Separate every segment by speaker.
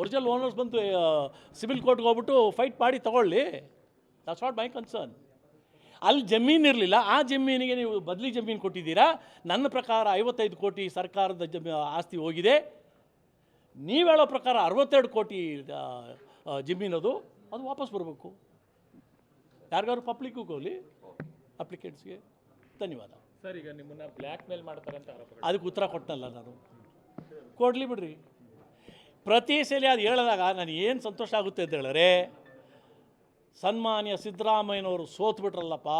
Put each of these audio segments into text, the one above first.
Speaker 1: Original owners ಬಂದು civil ಕೋರ್ಟ್ಗೆ ಹೋಗ್ಬಿಟ್ಟು ಫೈಟ್ ಮಾಡಿ ತಗೊಳ್ಳಿ. ದಟ್ಸ್ ನಾಟ್ ಮೈ ಕನ್ಸರ್ನ್ ಅಲ್ಲಿ ಜಮೀನು ಇರಲಿಲ್ಲ. ಆ ಜಮೀನಿಗೆ ನೀವು ಬದಲಿ ಜಮೀನು ಕೊಟ್ಟಿದ್ದೀರಾ? ನನ್ನ ಪ್ರಕಾರ ಐವತ್ತೈದು ಕೋಟಿ ಸರ್ಕಾರದ ಜಮೀ ಆಸ್ತಿ ಹೋಗಿದೆ. ನೀವು ಹೇಳೋ ಪ್ರಕಾರ ಅರವತ್ತೆರಡು ಕೋಟಿ ಜಮೀನು ಅದು. ಜಮೀನದು ಅದು ವಾಪಸ್ ಬರಬೇಕು. ಯಾರಿಗಾದ್ರು ಪಬ್ಲಿಕ್ಕಿಗೆ ಹೋಗಲಿ ಅಪ್ಲಿಕೆಂಟ್ಸ್ಗೆ ಧನ್ಯವಾದ.
Speaker 2: ಸರ್ ಈಗ ನಿಮ್ಮನ್ನು ಬ್ಲ್ಯಾಕ್ ಮೇಲ್ ಮಾಡ್ತಾರೆ ಅಂತ
Speaker 1: ಅದಕ್ಕೆ ಉತ್ತರ ಕೊಟ್ಟನಲ್ಲ ನಾನು. ಕೊಡಲಿ ಬಿಡ್ರಿ. ಪ್ರತಿ ಸಲ ಅದು ಹೇಳಿದಾಗ ನಾನು ಏನು ಸಂತೋಷ ಆಗುತ್ತೆ ಅಂತ ಹೇಳಿದ್ರೆ, ಸನ್ಮಾನ್ಯ ಸಿದ್ದರಾಮಯ್ಯನವರು ಸೋತ್ಬಿಟ್ರಲ್ಲಪ್ಪ,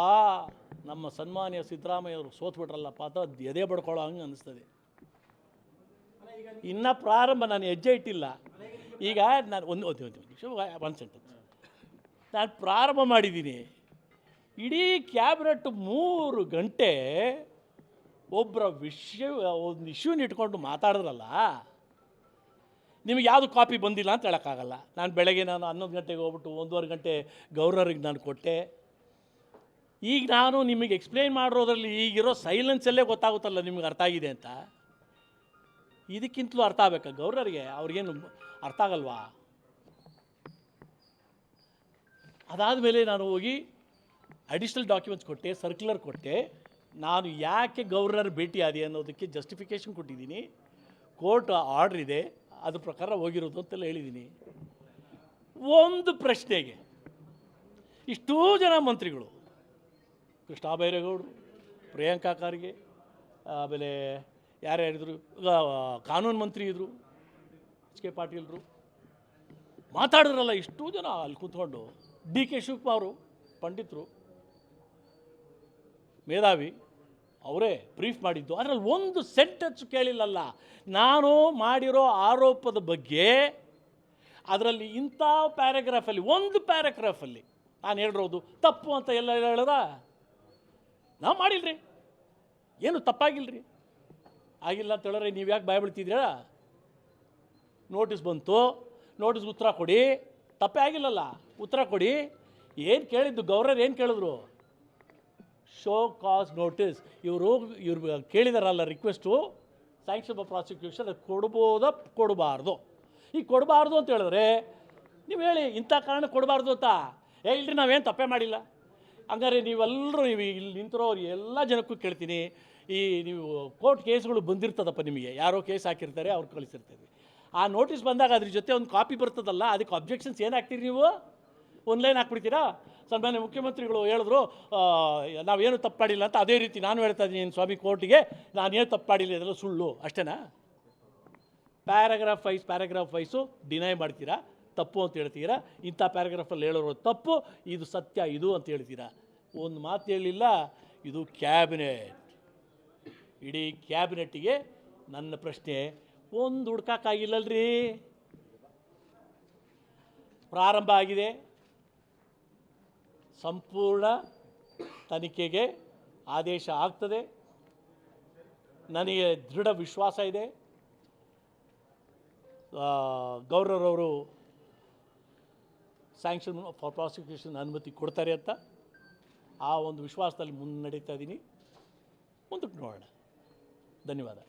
Speaker 1: ನಮ್ಮ ಸನ್ಮಾನ್ಯ ಸಿದ್ದರಾಮಯ್ಯವರು ಸೋತ್ಬಿಟ್ರಲ್ಲಪ್ಪ ಅಂತ ಅದು ಎದೆ ಬಡ್ಕೊಳ್ಳೋ ಹಂಗೆ ಅನ್ನಿಸ್ತದೆ. ಇನ್ನು ಪ್ರಾರಂಭ ನಾನು ಹೆಜ್ಜೆ ಇಟ್ಟಿಲ್ಲ. ಈಗ ನಾನು ಒಂದು ಒಂದು ಒಂದು ನಿಮಿಷ, ಒಂದು ಸೆಂಟೆನ್ಸ್ ನಾನು ಪ್ರಾರಂಭ ಮಾಡಿದ್ದೀನಿ. ಇಡೀ ಕ್ಯಾಬಿನೆಟ್ ಮೂರು ಗಂಟೆ ಒಬ್ಬರ ವಿಷಯ, ಒಂದು ಇಶ್ಯೂನ ಇಟ್ಕೊಂಡು ಮಾತಾಡಿದ್ರಲ್ಲ ನಿಮಗೆ ಯಾವುದು ಕಾಪಿ ಬಂದಿಲ್ಲ ಅಂತ ಹೇಳೋಕ್ಕಾಗಲ್ಲ. ನಾನು ಬೆಳಗ್ಗೆ ನಾನು ಹನ್ನೊಂದು ಗಂಟೆಗೆ ಹೋಗ್ಬಿಟ್ಟು ಒಂದೂವರೆ ಗಂಟೆ ಗೌರವರಿಗೆ ನಾನು ಕೊಟ್ಟೆ. ಈಗ ನಾನು ನಿಮಗೆ ಎಕ್ಸ್ಪ್ಲೈನ್ ಮಾಡಿರೋದ್ರಲ್ಲಿ ಈಗಿರೋ ಸೈಲೆನ್ಸಲ್ಲೇ ಗೊತ್ತಾಗುತ್ತಲ್ಲ ನಿಮಗೆ ಅರ್ಥ ಆಗಿದೆ ಅಂತ. ಇದಕ್ಕಿಂತಲೂ ಅರ್ಥ ಆಗಬೇಕಾ? ಗೌರವರಿಗೆ ಅವ್ರಿಗೇನು ಅರ್ಥ ಆಗಲ್ವಾ? ಅದಾದ ಮೇಲೆ ನಾನು ಹೋಗಿ ಅಡಿಷ್ನಲ್ ಡಾಕ್ಯುಮೆಂಟ್ಸ್ ಕೊಟ್ಟೆ ಸರ್ಕ್ಯುಲರ್ ಕೊಟ್ಟೆ. ನಾನು ಯಾಕೆ ಗೌರ್ನರ್ ಭೇಟಿ ಆದೆ ಅನ್ನೋದಕ್ಕೆ ಜಸ್ಟಿಫಿಕೇಷನ್ ಕೊಟ್ಟಿದ್ದೀನಿ. ಕೋರ್ಟ್ ಆರ್ಡ್ರ್ ಇದೆ. ಅದ್ರ ಪ್ರಕಾರ ಹೋಗಿರೋದು ಅಂತೆಲ್ಲ ಹೇಳಿದ್ದೀನಿ ಒಂದು ಪ್ರಶ್ನೆಗೆ ಇಷ್ಟೂ ಜನ ಮಂತ್ರಿಗಳು ಕೃಷ್ಣ ಬೈರೇಗೌಡರು, ಪ್ರಿಯಾಂಕಾ ಖಾರ್ಗೆ, ಆಮೇಲೆ ಯಾರ್ಯಾರಿದ್ರು ಯಾರಿದ್ರು ಕಾನೂನು ಮಂತ್ರಿ ಇದ್ದರು ಎಚ್ ಕೆ ಪಾಟೀಲ್ರು ಮಾತಾಡಿದ್ರಲ್ಲ ಇಷ್ಟೂ ಜನ ಅಲ್ಲಿ ಕೂತ್ಕೊಂಡು. ಡಿ ಕೆ ಶಿವಕುಮಾರು ಪಂಡಿತರು, ಮೇಧಾವಿ ಅವರೇ ಬ್ರೀಫ್ ಮಾಡಿದ್ದು. ಅದರಲ್ಲಿ ಒಂದು ಸೆಂಟೆನ್ಸ್ ಕೇಳಿಲ್ಲಲ್ಲ. ನಾನು ಮಾಡಿರೋ ಆರೋಪದ ಬಗ್ಗೆ ಅದರಲ್ಲಿ ಇಂಥ ಪ್ಯಾರಾಗ್ರಾಫಲ್ಲಿ ಒಂದು ಪ್ಯಾರಾಗ್ರಾಫಲ್ಲಿ ನಾನು ಹೇಳಿರೋದು. ತಪ್ಪು ಅಂತ ಎಲ್ಲ ಹೇಳದ? ನಾವು ಮಾಡಿಲ್ರಿ. ಏನು ತಪ್ಪಾಗಿಲ್ರಿ? ಆಗಿಲ್ಲ ಅಂತ ಹೇಳಿದ್ರೆ ನೀವು ಯಾಕೆ ಭಯ ನೋಟಿಸ್ ಬಂತು. ನೋಟಿಸ್ ಉತ್ತರ ಕೊಡಿ. ತಪ್ಪೇ ಆಗಿಲ್ಲಲ್ಲ. ಉತ್ತರ ಕೊಡಿ. ಏನು ಕೇಳಿದ್ದು? ಗೌರವ್ರು ಏನು ಕೇಳಿದ್ರು? ಶೋ ಕಾಸ್ ನೋಟಿಸ್ ಇವರು ಇವ್ರು ಕೇಳಿದಾರಲ್ಲ ರಿಕ್ವೆಸ್ಟು ಸ್ಯಾಂಕ್ಷನ್ ಆಫ್ ಪ್ರಾಸಿಕ್ಯೂಷನ್ ಅದು ಕೊಡ್ಬೋದ, ಕೊಡಬಾರ್ದು. ಈಗ ಕೊಡಬಾರ್ದು ಅಂತ ಹೇಳಿದ್ರೆ, ನೀವು ಹೇಳಿ, ಇಂಥ ಕಾರಣ ಕೊಡಬಾರ್ದು ಅಂತ. ಹೇಳ್ರಿ ನಾವೇನು ತಪ್ಪೇ ಮಾಡಿಲ್ಲ. ಹಂಗಾರೆ ನೀವೆಲ್ಲರೂ ನೀವು ಇಲ್ಲಿ ನಿಂತಿರೋರು ಎಲ್ಲ ಜನಕ್ಕೂ ಕೇಳ್ತೀನಿ. ಈ ನೀವು ಕೋರ್ಟ್ ಕೇಸ್ಗಳು ಬಂದಿರ್ತದಪ್ಪ ನಿಮಗೆ. ಯಾರೋ ಕೇಸ್ ಹಾಕಿರ್ತಾರೆ, ಅವ್ರು ಕಳಿಸಿರ್ತಾರೆ. ಆ ನೋಟಿಸ್ ಬಂದಾಗ ಅದ್ರ ಜೊತೆ ಒಂದು ಕಾಪಿ ಬರ್ತದಲ್ಲ, ಅದಕ್ಕೆ ಅಬ್ಜೆಕ್ಷನ್ಸ್ ಏನು ಹಾಕ್ತೀರಿ ನೀವು? ಒಂದು ಲೈನ್ ಹಾಕ್ಬಿಡ್ತೀರಾ? ಸನ್ಮಾನ್ಯ ಮುಖ್ಯಮಂತ್ರಿಗಳು ಹೇಳಿದ್ರು ನಾವೇನು ತಪ್ಪು ಮಾಡಿಲ್ಲ ಅಂತ ಅದೇ ರೀತಿ ನಾನು ಹೇಳ್ತಾ ಇದ್ದೀನಿ ಸ್ವಾಮಿ ಕೋರ್ಟಿಗೆ ನಾನೇನು ತಪ್ಪು ಮಾಡಿಲ್ಲ, ಇದೆಲ್ಲ ಸುಳ್ಳು, ಅಷ್ಟೇನಾ? Paragraph wise paragraph wise deny ಮಾಡ್ತೀರಾ? ತಪ್ಪು ಅಂತ ಹೇಳ್ತೀರಾ? ಇಂಥ ಪ್ಯಾರಾಗ್ರಾಫಲ್ಲಿ ಹೇಳೋರು ತಪ್ಪು, ಇದು ಸತ್ಯ, ಇದು ಅಂತ ಹೇಳ್ತೀರಾ? ಒಂದು ಮಾತು ಹೇಳಿಲ್ಲ, ಇದು ಕ್ಯಾಬಿನೆಟ್ ಇಡೀ ಕ್ಯಾಬಿನೆಟ್ಟಿಗೆ ನನ್ನ ಪ್ರಶ್ನೆ, ಒಂದು ಹುಡ್ಕಾಕಾಗಿಲ್ಲಲ್ರಿ? ಪ್ರಾರಂಭ ಆಗಿದೆ. ಸಂಪೂರ್ಣ ತನಿಖೆಗೆ ಆದೇಶ ಆಗ್ತದೆ. ನನಗೆ ದೃಢ ವಿಶ್ವಾಸ ಇದೆ. ಗೌರವರವರು ಸ್ಯಾಂಕ್ಷನ್ ಫಾರ್ ಪ್ರಾಸಿಕ್ಯೂಷನ್ ಅನುಮತಿ ಕೊಡ್ತಾರೆ ಅಂತ ಆ ಒಂದು ವಿಶ್ವಾಸದಲ್ಲಿ ಮುನ್ನಡೀತಾ ಇದ್ದೀನಿ ಮುಂದಕ್ಕೆ ನೋಡೋಣ. ಧನ್ಯವಾದ.